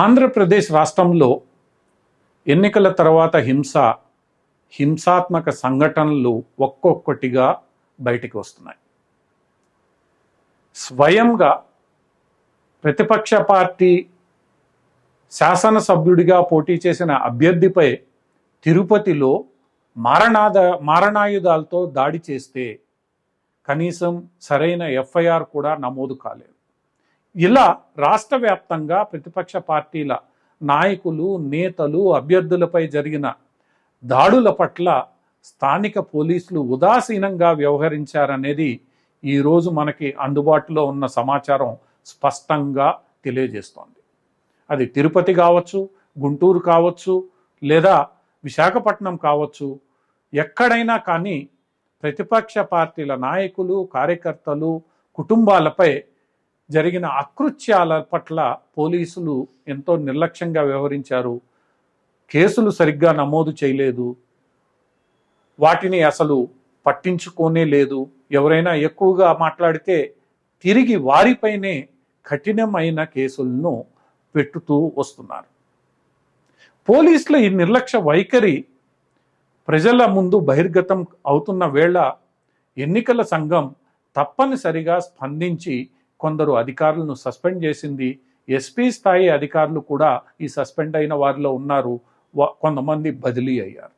ఆంధ్రప్రదేశ్ రాష్ట్రంలో ఎన్నికల తర్వాత హింస హింసాత్మక సంఘటనలు ఒక్కొక్కటిగా బయటికి వస్తున్నాయి. స్వయంగా ప్రతిపక్ష పార్టీ శాసనసభ్యుడిగా పోటీ చేసిన అభ్యర్థిపై తిరుపతిలో మారణాద మారణాయుధాలతో దాడి చేస్తే కనీసం సరైన ఎఫ్ఐఆర్ కూడా నమోదు కాలేదు. ఇలా రాష్ట్ర వ్యాప్తంగా ప్రతిపక్ష పార్టీల నాయకులు నేతలు అభ్యర్థులపై జరిగిన దాడుల పట్ల స్థానిక పోలీసులు ఉదాసీనంగా వ్యవహరించారనేది ఈరోజు మనకి అందుబాటులో ఉన్న సమాచారం స్పష్టంగా తెలియజేస్తోంది. అది తిరుపతి కావచ్చు గుంటూరు కావచ్చు లేదా విశాఖపట్నం కావచ్చు ఎక్కడైనా కానీ ప్రతిపక్ష పార్టీల నాయకులు కార్యకర్తలు కుటుంబాలపై జరిగిన అకృత్యాల పట్ల పోలీసులు ఎంతో నిర్లక్ష్యంగా వ్యవహరించారు. కేసులు సరిగ్గా నమోదు చేయలేదు. వాటిని అసలు పట్టించుకోనే లేదు. ఎవరైనా ఎక్కువగా మాట్లాడితే తిరిగి వారిపైనే కఠినమైన కేసులను పెట్టుతూ వస్తున్నారు. పోలీసుల ఈ నిర్లక్ష్య వైఖరి ప్రజల ముందు బహిర్గతం అవుతున్న వేళ ఎన్నికల సంఘం తప్పనిసరిగా స్పందించి కొందరు అధికారులను సస్పెండ్ చేసింది. ఎస్పీ స్థాయి అధికారులు కూడా ఈ సస్పెండ్ అయిన వారిలో ఉన్నారు. కొంతమంది బదిలీ అయ్యారు.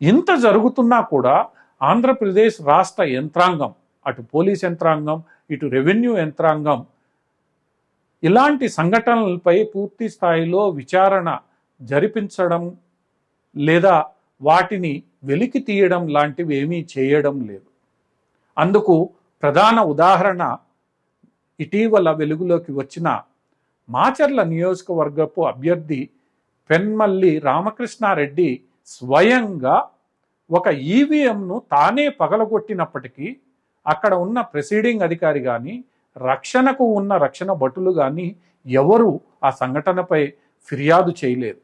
ఇంత జరుగుతున్నా కూడా ఆంధ్రప్రదేశ్ రాష్ట్ర యంత్రాంగం అటు పోలీస్ యంత్రాంగం ఇటు రెవెన్యూ యంత్రాంగం ఇలాంటి సంఘటనలపై పూర్తి స్థాయిలో విచారణ జరిపించడం లేదా వాటిని వెలికి తీయడం లాంటివి ఏమీ చేయడం లేదు. అందుకు ప్రధాన ఉదాహరణ ఇటీవల వెలుగులోకి వచ్చిన మాచర్ల నియోజకవర్గపు అభ్యర్థి పెన్మల్లి రామకృష్ణారెడ్డి స్వయంగా ఒక ఈవీఎంను తానే పగలగొట్టినప్పటికీ అక్కడ ఉన్న ప్రెసిడింగ్ అధికారి కానీ రక్షణకు ఉన్న రక్షణ భటులు కానీ ఎవరు ఆ సంఘటనపై ఫిర్యాదు చేయలేదు.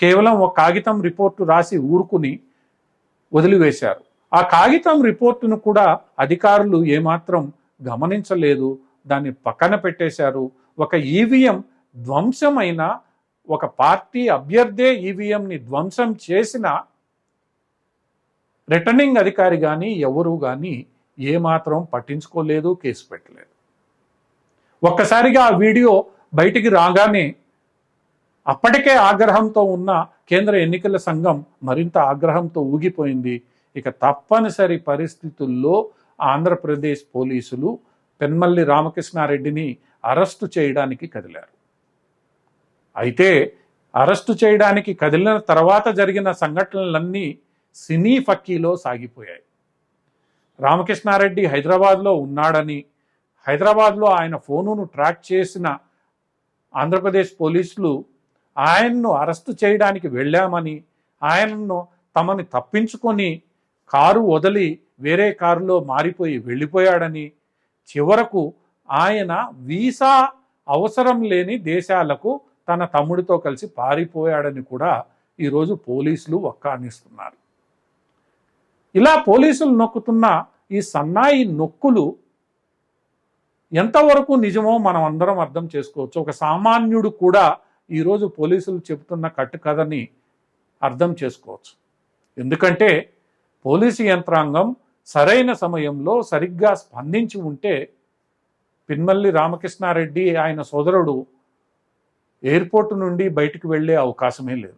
కేవలం ఒక కాగితం రిపోర్టు రాసి ఊరుకుని వదిలివేశారు. ఆ కాగితం రిపోర్టును కూడా అధికారులు ఏమాత్రం గమనించలేదు దాన్ని పక్కన పెట్టేశారు. ఒక ఈవీఎం ధ్వంసమైన ఒక పార్టీ అభ్యర్థే ఈవీఎంని ధ్వంసం చేసిన రిటర్నింగ్ అధికారి కానీ ఎవరు కానీ ఏమాత్రం పట్టించుకోలేదు కేసు పెట్టలేదు. ఒక్కసారిగా ఆ వీడియో బయటికి రాగానే అప్పటికే ఆగ్రహంతో ఉన్న కేంద్ర ఎన్నికల సంఘం మరింత ఆగ్రహంతో ఊగిపోయింది. ఇక తప్పనిసరి పరిస్థితుల్లో ఆంధ్రప్రదేశ్ పోలీసులు పెన్మల్లి రామకృష్ణారెడ్డిని అరెస్టు చేయడానికి కదిలారు. అయితే అరెస్టు చేయడానికి కదిలిన తర్వాత జరిగిన సంఘటనలన్నీ సినీ ఫక్కీలో సాగిపోయాయి. రామకృష్ణారెడ్డి హైదరాబాద్లో ఉన్నాడని హైదరాబాద్లో ఆయన ఫోనును ట్రాక్ చేసిన ఆంధ్రప్రదేశ్ పోలీసులు ఆయన్ను అరెస్టు చేయడానికి వెళ్ళామని ఆయనను తమని తప్పించుకొని కారు వదిలి వేరే కారులో మారిపోయి వెళ్ళిపోయాడని చివరకు ఆయన వీసా అవసరం లేని దేశాలకు తన తమ్ముడితో కలిసి పారిపోయాడని కూడా ఈరోజు పోలీసులు ఒక్కానిస్తున్నారు ఇలా పోలీసులు నొక్కుతున్న ఈ సన్నాయి నొక్కులు ఎంతవరకు నిజమో మనం అందరం అర్థం చేసుకోవచ్చు. ఒక సామాన్యుడు కూడా ఈరోజు పోలీసులు చెబుతున్న కట్టుకథని అర్థం చేసుకోవచ్చు. ఎందుకంటే పోలీసు యంత్రాంగం సరైన సమయంలో సరిగ్గా స్పందించి ఉంటే పిన్మల్లి రామకృష్ణారెడ్డి ఆయన సోదరుడు ఎయిర్పోర్ట్ నుండి బయటకు వెళ్ళే అవకాశమే లేదు.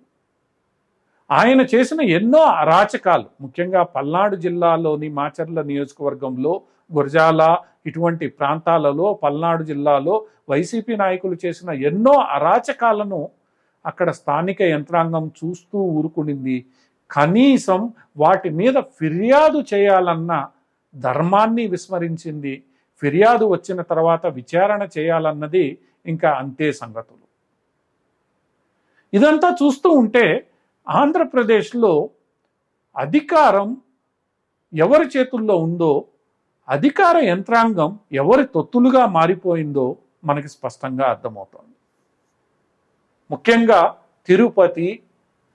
ఆయన చేసిన ఎన్నో అరాచకాలు ముఖ్యంగా పల్నాడు జిల్లాలోని మాచర్ల నియోజకవర్గంలో గురజాల ఇటువంటి ప్రాంతాలలో పల్నాడు జిల్లాలో వైసీపీ నాయకులు చేసిన ఎన్నో అరాచకాలను అక్కడ స్థానిక యంత్రాంగం చూస్తూ ఊరుకునింది. కనీసం వాటి మీద ఫిర్యాదు చేయాలన్న ధర్మాన్ని విస్మరించింది. ఫిర్యాదు వచ్చిన తర్వాత విచారణ చేయాలన్నది ఇంకా అంతే సంగతులు. ఇదంతా చూస్తూ ఉంటే ఆంధ్రప్రదేశ్లో అధికారం ఎవరి చేతుల్లో ఉందో అధికార యంత్రాంగం ఎవరి తొత్తులుగా మారిపోయిందో మనకి స్పష్టంగా అర్థమవుతోంది. ముఖ్యంగా తిరుపతి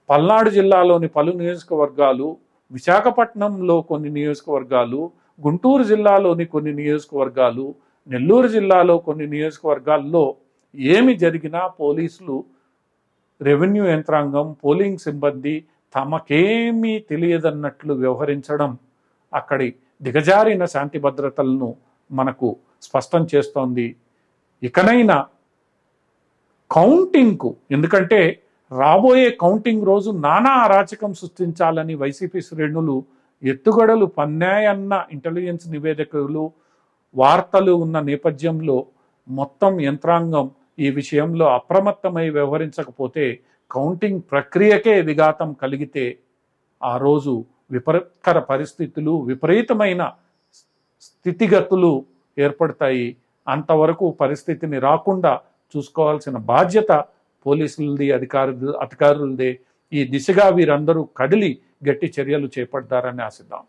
పల్నాడు జిల్లాలోని పలు నియోజకవర్గాలు విశాఖపట్నంలో కొన్ని నియోజకవర్గాలు గుంటూరు జిల్లాలోని కొన్ని నియోజకవర్గాలు నెల్లూరు జిల్లాలో కొన్ని నియోజకవర్గాల్లో ఏమి జరిగినా పోలీసులు రెవెన్యూ యంత్రాంగం పోలింగ్ సిబ్బంది తమకేమీ తెలియదన్నట్లు వ్యవహరించడం అక్కడి దిగజారిన శాంతి భద్రతలను మనకు స్పష్టం చేస్తోంది. ఇకనైనా కౌంటింగ్కు ఎందుకంటే రాబోయే కౌంటింగ్ రోజు నానా అరాచకం సృష్టించాలని వైసీపీ శ్రేణులు ఎత్తుగడలు పన్నాయన్న ఇంటెలిజెన్స్ నివేదికలు వార్తలు ఉన్న నేపథ్యంలో మొత్తం యంత్రాంగం ఈ విషయంలో అప్రమత్తమై వ్యవహరించకపోతే కౌంటింగ్ ప్రక్రియకే విఘాతం కలిగితే ఆ రోజు విపరీతకర పరిస్థితులు విపరీతమైన స్థితిగతులు ఏర్పడతాయి. అంతవరకు పరిస్థితిని రాకుండా చూసుకోవాల్సిన బాధ్యత పోలీసులది అధికారులు అధికారులదే. ఈ దిశగా వీరందరూ కదిలి గట్టి చర్యలు చేపడతారని ఆశిద్దాం.